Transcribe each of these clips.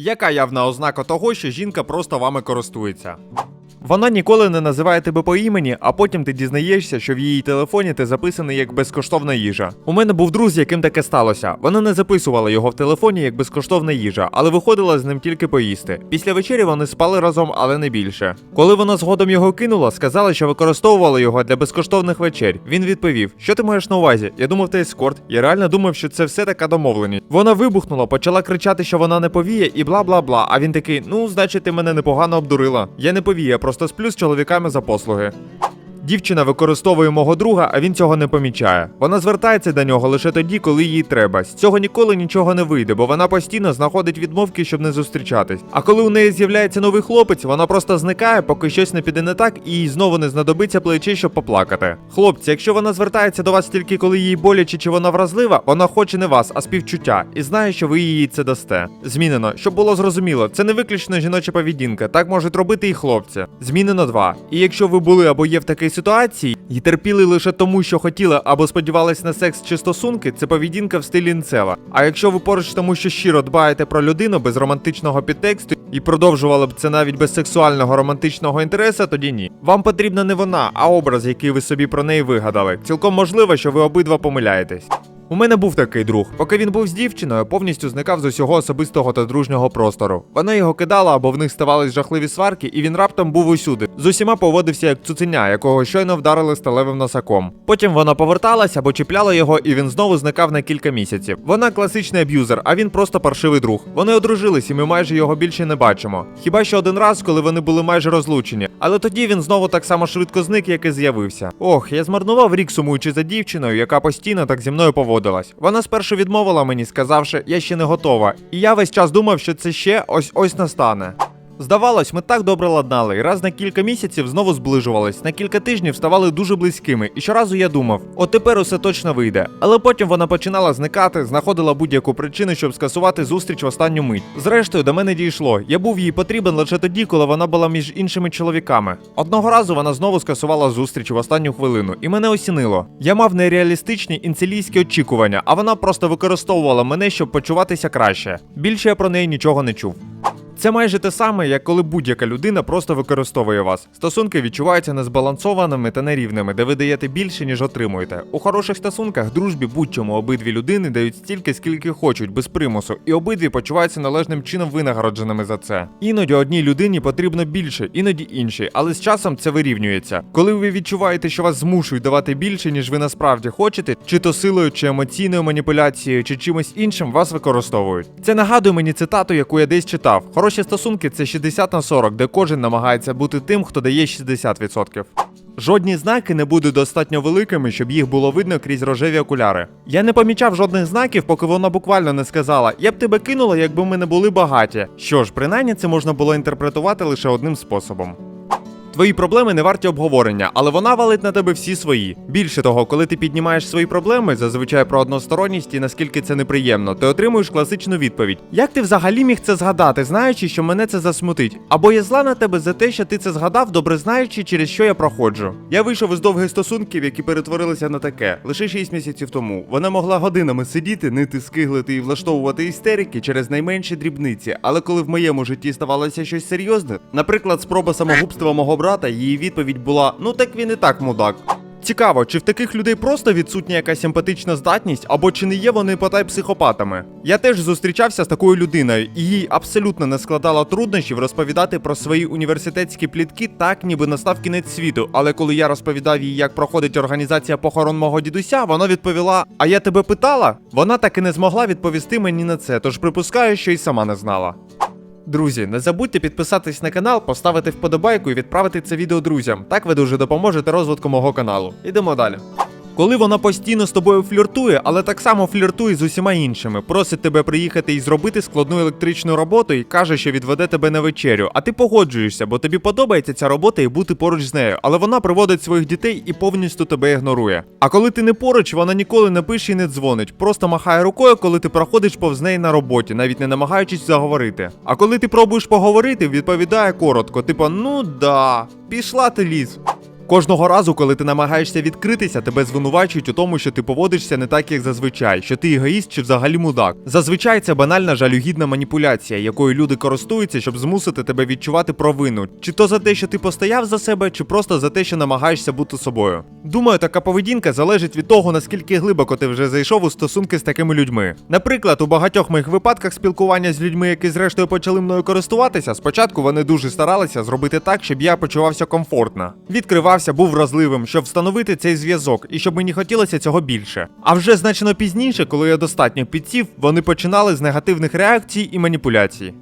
Яка явна ознака того, що жінка просто вами користується? Вона ніколи не називає тебе по імені, а потім ти дізнаєшся, що в її телефоні ти записаний як безкоштовна їжа. У мене був друг, з яким таке сталося. Вона не записувала його в телефоні як безкоштовна їжа, але виходила з ним тільки поїсти. Після вечері вони спали разом, але не більше. Коли вона згодом його кинула, сказала, що використовувала його для безкоштовних вечер. Він відповів: Що ти маєш на увазі? Я думав, ти ескорт. Я реально думав, що це все така домовленість. Вона вибухнула, почала кричати, що вона не повіє, і бла бла бла. А він такий: ну, значить, ти мене непогано обдурила. Я не повія, просто сплю з чоловіками за послуги. Дівчина використовує мого друга, а він цього не помічає. Вона звертається до нього лише тоді, коли їй треба. З цього ніколи нічого не вийде, бо вона постійно знаходить відмовки, щоб не зустрічатись. А коли у неї з'являється новий хлопець, вона просто зникає, поки щось не піде не так, і їй знову не знадобиться плече, щоб поплакати. Хлопці, якщо вона звертається до вас тільки коли їй боляче чи вона вразлива, вона хоче не вас, а співчуття, і знає, що ви їй це дасте. Змінено, щоб було зрозуміло, це не виключно жіноча поведінка, так можуть робити і хлопці. Змінено два. І якщо ви були або є в такій ситуації і терпіли лише тому, що хотіли або сподівались на секс чи стосунки, це поведінка в стилі інцела. А якщо ви поруч тому, що щиро дбаєте про людину без романтичного підтексту і продовжували б це навіть без сексуального романтичного інтересу, тоді ні. Вам потрібна не вона, а образ, який ви собі про неї вигадали. Цілком можливо, що ви обидва помиляєтесь. У мене був такий друг. Поки він був з дівчиною, повністю зникав з усього особистого та дружнього простору. Вона його кидала або в них ставались жахливі сварки, і він раптом був усюди. З усіма поводився як цуценя, якого щойно вдарили сталевим носаком. Потім вона поверталась або чіпляла його, і він знову зникав на кілька місяців. Вона класичний аб'юзер, а він просто паршивий друг. Вони одружились, і ми майже його більше не бачимо. Хіба що один раз, коли вони були майже розлучені. Але тоді він знову так само швидко зник, як і з'явився. Ох, я змарнував рік сумуючи за дівчиною, яка постійно так зі мною поводилась. Вона спершу відмовила мені, сказавши, я ще не готова. І я весь час думав, що це ще ось ось настане. Здавалось, ми так добре ладнали, і раз на кілька місяців знову зближувались, на кілька тижнів ставали дуже близькими, і щоразу я думав, от тепер усе точно вийде. Але потім вона починала зникати, знаходила будь-яку причину, щоб скасувати зустріч в останню мить. Зрештою, до мене дійшло. Я був їй потрібен лише тоді, коли вона була між іншими чоловіками. Одного разу вона знову скасувала зустріч в останню хвилину, і мене осінило. Я мав нереалістичні інцелійські очікування, а вона просто використовувала мене, щоб почуватися краще. Більше я про неї нічого не чув. Це майже те саме, як коли будь-яка людина просто використовує вас. Стосунки відчуваються незбалансованими та нерівними, де ви даєте більше, ніж отримуєте. У хороших стосунках, дружбі будь-чому обидві людини дають стільки, скільки хочуть, без примусу, і обидві почуваються належним чином винагородженими за це. Іноді одній людині потрібно більше, іноді іншій, але з часом це вирівнюється. Коли ви відчуваєте, що вас змушують давати більше, ніж ви насправді хочете, чи то силою, чи емоційною маніпуляцією, чи чимось іншим вас використовують. Це нагадує мені цитату, яку я десь читав. Хороші стосунки це 60 на 40, де кожен намагається бути тим, хто дає 60%. Жодні знаки не будуть достатньо великими, щоб їх було видно крізь рожеві окуляри. Я не помічав жодних знаків, поки вона буквально не сказала: Я б тебе кинула, якби ми не були багаті. Що ж, принаймні це можна було інтерпретувати лише одним способом. Твої проблеми не варті обговорення, але вона валить на тебе всі свої. Більше того, коли ти піднімаєш свої проблеми, зазвичай про односторонність і наскільки це неприємно, ти отримуєш класичну відповідь: Як ти взагалі міг це згадати, знаючи, що мене це засмутить? Або я зла на тебе за те, що ти це згадав, добре знаючи, через що я проходжу. Я вийшов із довгих стосунків, які перетворилися на таке лише 6 місяців тому. Вона могла годинами сидіти, нити, скиглити і влаштовувати істерики через найменші дрібниці. Але коли в моєму житті ставалося щось серйозне, наприклад, спроба самогубства мого брата, її відповідь була: ну так він і так мудак. Цікаво, чи в таких людей просто відсутня якась емпатична здатність, або чи не є вони потай психопатами? Я теж зустрічався з такою людиною, і їй абсолютно не складало труднощів розповідати про свої університетські плітки так, ніби настав кінець світу. Але коли я розповідав їй, як проходить організація похорон мого дідуся, вона відповіла: А я тебе питала? Вона так і не змогла відповісти мені на це, тож припускаю, що й сама не знала. Друзі, не забудьте підписатись на канал, поставити вподобайку і відправити це відео друзям. Так ви дуже допоможете розвитку мого каналу. Ідемо далі. Коли вона постійно з тобою фліртує, але так само фліртує з усіма іншими, просить тебе приїхати і зробити складну електричну роботу і каже, що відведе тебе на вечерю. А ти погоджуєшся, бо тобі подобається ця робота і бути поруч з нею. Але вона приводить своїх дітей і повністю тебе ігнорує. А коли ти не поруч, вона ніколи не пише і не дзвонить, просто махає рукою, коли ти проходиш повз неї на роботі, навіть не намагаючись заговорити. А коли ти пробуєш поговорити, відповідає коротко, типу, ну да, пішла ти ліс. Кожного разу, коли ти намагаєшся відкритися, тебе звинувачують у тому, що ти поводишся не так, як зазвичай, що ти егоїст чи взагалі мудак. Зазвичай це банальна жалюгідна маніпуляція, якою люди користуються, щоб змусити тебе відчувати провину, чи то за те, що ти постояв за себе, чи просто за те, що намагаєшся бути собою. Думаю, така поведінка залежить від того, наскільки глибоко ти вже зайшов у стосунки з такими людьми. Наприклад, у багатьох моїх випадках спілкування з людьми, які зрештою почали мною користуватися, спочатку вони дуже старалися зробити так, щоб я почувався комфортно. Відкривався, був вразливим, щоб встановити цей зв'язок і щоб мені хотілося цього більше. А вже значно пізніше, коли я достатньо підсів, вони починали з негативних реакцій і маніпуляцій.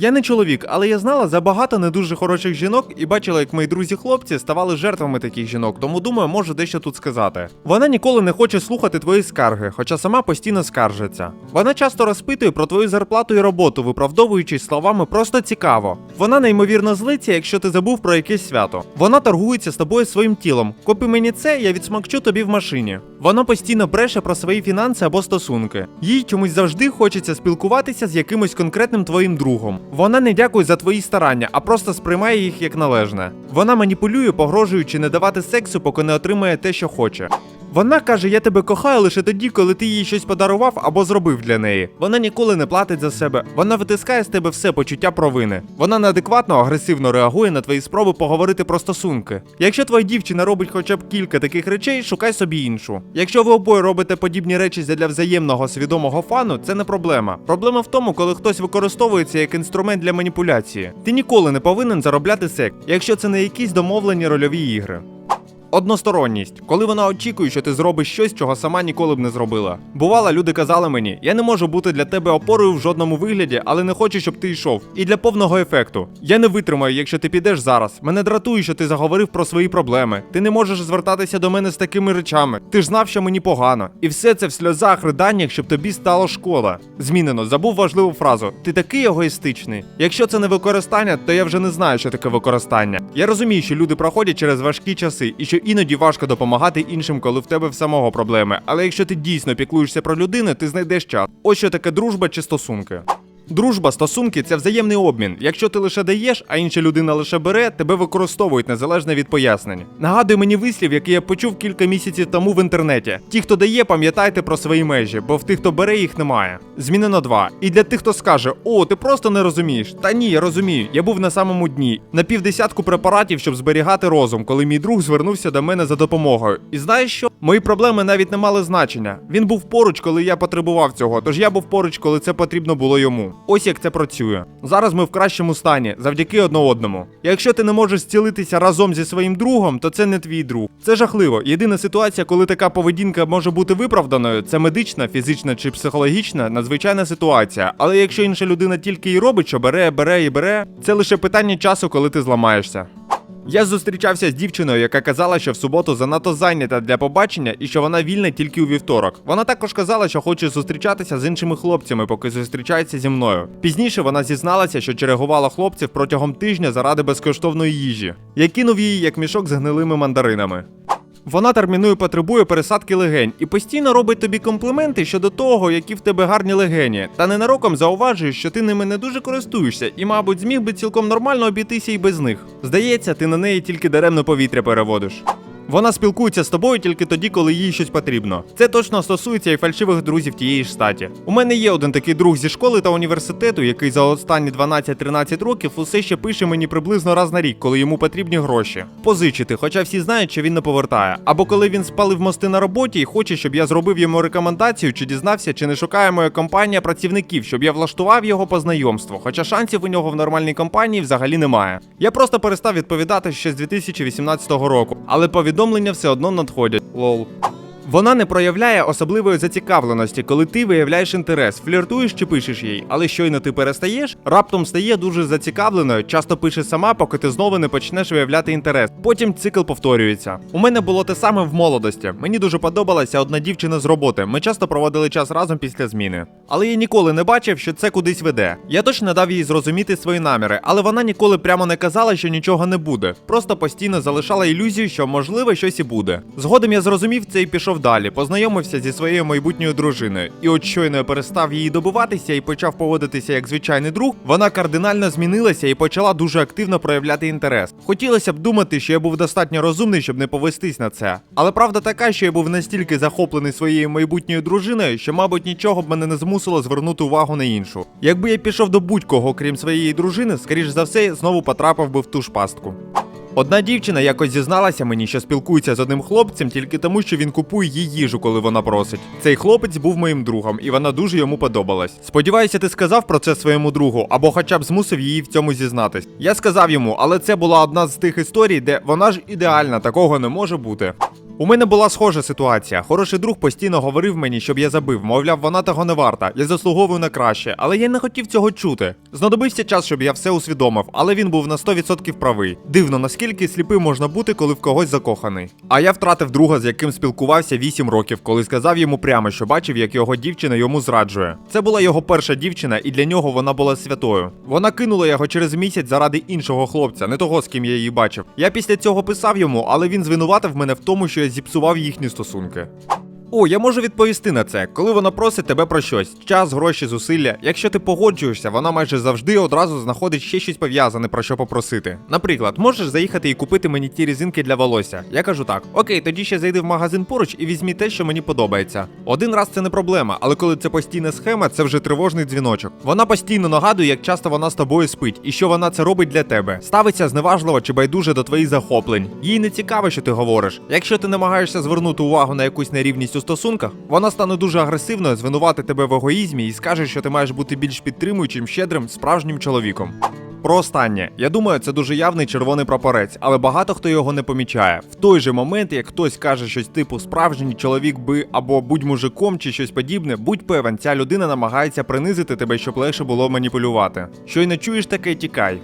Я не чоловік, але я знала за багато не дуже хороших жінок і бачила, як мої друзі-хлопці ставали жертвами таких жінок, тому думаю, можу дещо тут сказати. Вона ніколи не хоче слухати твої скарги, хоча сама постійно скаржиться. Вона часто розпитує про твою зарплату і роботу, виправдовуючись словами просто цікаво. Вона неймовірно злиться, якщо ти забув про якесь свято. Вона торгується з тобою своїм тілом. Купи мені це, я відсмакчу тобі в машині. Вона постійно бреше про свої фінанси або стосунки. Їй чомусь завжди хочеться спілкуватися з якимось конкретним твоїм другом. Вона не дякує за твої старання, а просто сприймає їх як належне. Вона маніпулює, погрожуючи не давати сексу, поки не отримає те, що хоче. Вона каже, я тебе кохаю лише тоді, коли ти їй щось подарував або зробив для неї. Вона ніколи не платить за себе. Вона витискає з тебе все почуття провини. Вона неадекватно, агресивно реагує на твої спроби поговорити про стосунки. Якщо твоя дівчина робить хоча б кілька таких речей, шукай собі іншу. Якщо ви обоє робите подібні речі для взаємного свідомого фану, це не проблема. Проблема в тому, коли хтось використовується як інструмент для маніпуляції. Ти ніколи не повинен заробляти секс, якщо це не якісь домовлені рольові ігри. Односторонність, коли вона очікує, що ти зробиш щось, чого сама ніколи б не зробила. Бувало, люди казали мені: я не можу бути для тебе опорою в жодному вигляді, але не хочу, щоб ти йшов. І для повного ефекту. Я не витримаю, якщо ти підеш зараз. Мене дратує, що ти заговорив про свої проблеми. Ти не можеш звертатися до мене з такими речами. Ти ж знав, що мені погано. І все це в сльозах, riданнях, щоб тобі стало шкода. Змінено, забув важливу фразу: ти такий егоїстичний. Якщо це не використання, то я вже не знаю, що таке використання. Я розумію, що люди проходять через важкі часи і що іноді важко допомагати іншим, коли в тебе в самого проблеми. Але якщо ти дійсно піклуєшся про людину, ти знайдеш час. Ось що таке дружба чи стосунки. Дружба, стосунки це взаємний обмін. Якщо ти лише даєш, а інша людина лише бере, тебе використовують незалежно від пояснень. Нагадує мені вислів, який я почув кілька місяців тому в інтернеті. Ті, хто дає, пам'ятайте про свої межі, бо в тих, хто бере, їх немає. Змінено два. І для тих, хто скаже: О, ти просто не розумієш. Та ні, я розумію. Я був на самому дні. На півдесятку препаратів, щоб зберігати розум, коли мій друг звернувся до мене за допомогою. І знаєш що? Мої проблеми навіть не мали значення. Він був поруч, коли я потребував цього, тож я був поруч, коли це потрібно було йому. Ось як це працює. Зараз ми в кращому стані, завдяки одне одному. Якщо ти не можеш зцілитися разом зі своїм другом, то це не твій друг. Це жахливо. Єдина ситуація, коли така поведінка може бути виправданою, це медична, фізична чи психологічна надзвичайна ситуація. Але якщо інша людина тільки і робить, що бере, бере і бере, це лише питання часу, коли ти зламаєшся. Я зустрічався з дівчиною, яка казала, що в суботу занадто зайнята для побачення і що вона вільна тільки у вівторок. Вона також казала, що хоче зустрічатися з іншими хлопцями, поки зустрічається зі мною. Пізніше вона зізналася, що черегувала хлопців протягом тижня заради безкоштовної їжі. Я кинув її як мішок з гнилими мандаринами. Вона термінує потребує пересадки легень і постійно робить тобі компліменти щодо того, які в тебе гарні легені, та ненароком зауважує, що ти ними не дуже користуєшся і, мабуть, зміг би цілком нормально обійтися і без них. Здається, ти на неї тільки даремно повітря переводиш. Вона спілкується з тобою тільки тоді, коли їй щось потрібно. Це точно стосується і фальшивих друзів тієї ж статі. У мене є один такий друг зі школи та університету, який за останні 12-13 років усе ще пише мені приблизно раз на рік, коли йому потрібні гроші. Позичити, хоча всі знають, що він не повертає. Або коли він спалив мости на роботі і хоче, щоб я зробив йому рекомендацію, чи дізнався, чи не шукає моя компанія працівників, щоб я влаштував його по знайомству. Хоча шансів у нього в нормальній компанії взагалі немає. Я просто перестав відповідати ще з 2018 року, але повідомлення все одно надходять. Лол. Вона не проявляє особливої зацікавленості, коли ти виявляєш інтерес, фліртуєш чи пишеш їй, але щойно ти перестаєш, раптом стає дуже зацікавленою, часто пише сама, поки ти знову не почнеш виявляти інтерес. Потім цикл повторюється. У мене було те саме в молодості. Мені дуже подобалася одна дівчина з роботи. Ми часто проводили час разом після зміни. Але я ніколи не бачив, що це кудись веде. Я точно дав їй зрозуміти свої наміри, але вона ніколи прямо не казала, що нічого не буде. Просто постійно залишала ілюзію, що можливо щось і буде. Згодом я зрозумів це і пішов пішов далі, познайомився зі своєю майбутньою дружиною. І от щойно я перестав її добиватися і почав поводитися як звичайний друг, вона кардинально змінилася і почала дуже активно проявляти інтерес. Хотілося б думати, що я був достатньо розумний, щоб не повестись на це. Але правда така, що я був настільки захоплений своєю майбутньою дружиною, що, мабуть, нічого б мене не змусило звернути увагу на іншу. Якби я пішов до будь-кого, крім своєї дружини, скоріш за все, знову потрапив би в ту ж пастку. Одна дівчина якось зізналася мені, що спілкується з одним хлопцем тільки тому, що він купує їй їжу, коли вона просить. Цей хлопець був моїм другом, і вона дуже йому подобалась. Сподіваюся, ти сказав про це своєму другу, або хоча б змусив її в цьому зізнатись. Я сказав йому, але це була одна з тих історій, де вона ж ідеальна, такого не може бути. У мене була схожа ситуація. Хороший друг постійно говорив мені, щоб я забив, мовляв, вона того не варта. Я заслуговую на краще, але я не хотів цього чути. Знадобився час, щоб я все усвідомив, але він був на 100% правий. Дивно, наскільки сліпим можна бути, коли в когось закоханий. А я втратив друга, з яким спілкувався 8 років, коли сказав йому прямо, що бачив, як його дівчина йому зраджує. Це була його перша дівчина, і для нього вона була святою. Вона кинула його через місяць заради іншого хлопця, не того, з ким я її бачив. Я після цього писав йому, але він звинуватив мене в тому, що я зіпсував їхні стосунки. О, я можу відповісти на це, коли вона просить тебе про щось: час, гроші, зусилля. Якщо ти погоджуєшся, вона майже завжди одразу знаходить ще щось пов'язане про що попросити. Наприклад, можеш заїхати і купити мені ті різинки для волосся. Я кажу так: окей, тоді ще зайди в магазин поруч і візьмі те, що мені подобається. Один раз це не проблема, але коли це постійна схема, це вже тривожний дзвіночок. Вона постійно нагадує, як часто вона з тобою спить, і що вона це робить для тебе. Ставиться зневажливо чи байдуже до твоїх захоплень. Їй не цікаво, що ти говориш. Якщо ти намагаєшся звернути увагу на якусь нерівність у стосунках, вона стане дуже агресивною, звинувати тебе в егоїзмі і скаже, що ти маєш бути більш підтримуючим, щедрим, справжнім чоловіком. Про останнє. Я думаю, це дуже явний червоний прапорець, але багато хто його не помічає. В той же момент, як хтось каже щось типу справжній чоловік би або будь мужиком чи щось подібне, будь певен, ця людина намагається принизити тебе, щоб легше було маніпулювати. Щойно чуєш таке, тікай.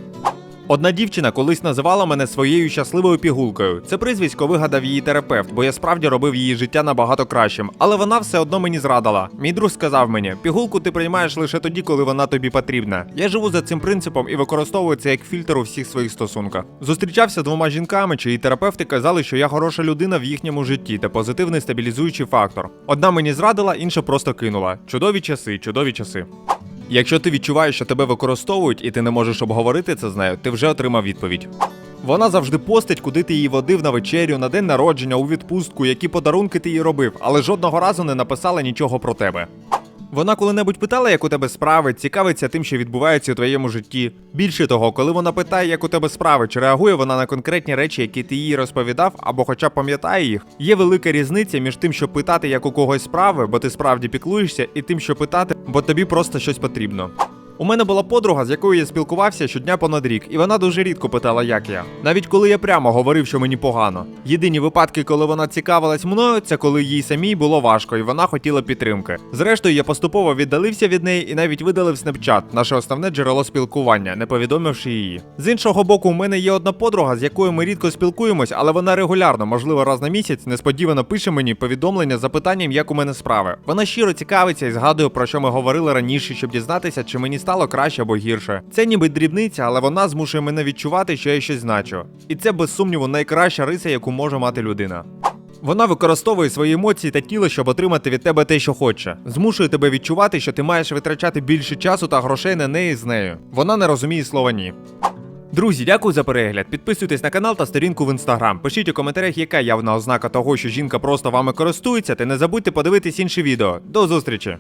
Одна дівчина колись називала мене своєю щасливою пігулкою. Це прізвисько вигадав її терапевт, бо я справді робив її життя набагато кращим. Але вона все одно мені зрадила. Мій друг сказав мені: пігулку ти приймаєш лише тоді, коли вона тобі потрібна. Я живу за цим принципом і використовую це як фільтр у всіх своїх стосунках. Зустрічався з двома жінками, чиї терапевти казали, що я хороша людина в їхньому житті та позитивний стабілізуючий фактор. Одна мені зрадила, інша просто кинула. Чудові часи, чудові часи. Якщо ти відчуваєш, що тебе використовують і ти не можеш обговорити це з нею, ти вже отримав відповідь. Вона завжди постить, куди ти її водив на вечерю, на день народження, у відпустку, які подарунки ти їй робив, але жодного разу не написала нічого про тебе. Вона коли-небудь питала, як у тебе справи, цікавиться тим, що відбувається у твоєму житті. Більше того, коли вона питає, як у тебе справи, чи реагує вона на конкретні речі, які ти їй розповідав, або хоча б пам'ятає їх, є велика різниця між тим, що питати, як у когось справи, бо ти справді піклуєшся, і тим, що питати, бо тобі просто щось потрібно. У мене була подруга, з якою я спілкувався щодня понад рік, і вона дуже рідко питала, як я. Навіть коли я прямо говорив, що мені погано. Єдині випадки, коли вона цікавилась мною, це коли їй самій було важко, і вона хотіла підтримки. Зрештою, я поступово віддалився від неї і навіть видалив Snapchat, наше основне джерело спілкування, не повідомивши її. З іншого боку, у мене є одна подруга, з якою ми рідко спілкуємось, але вона регулярно, можливо, раз на місяць, несподівано пише мені повідомлення з запитанням, як у мене справи. Вона щиро цікавиться і згадує, про що ми говорили раніше, щоб дізнатися, чи мені стало краще або гірше. Це ніби дрібниця, але вона змушує мене відчувати, що я щось значу. І це без сумніву найкраща риса, яку може мати людина. Вона використовує свої емоції та тіло, щоб отримати від тебе те, що хоче. Змушує тебе відчувати, що ти маєш витрачати більше часу та грошей на неї з нею. Вона не розуміє слова ні. Друзі, дякую за перегляд. Підписуйтесь на канал та сторінку в інстаграм. Пишіть у коментарях, яка явна ознака того, що жінка просто вами користується, та не забудьте подивитись інші відео. До зустрічі!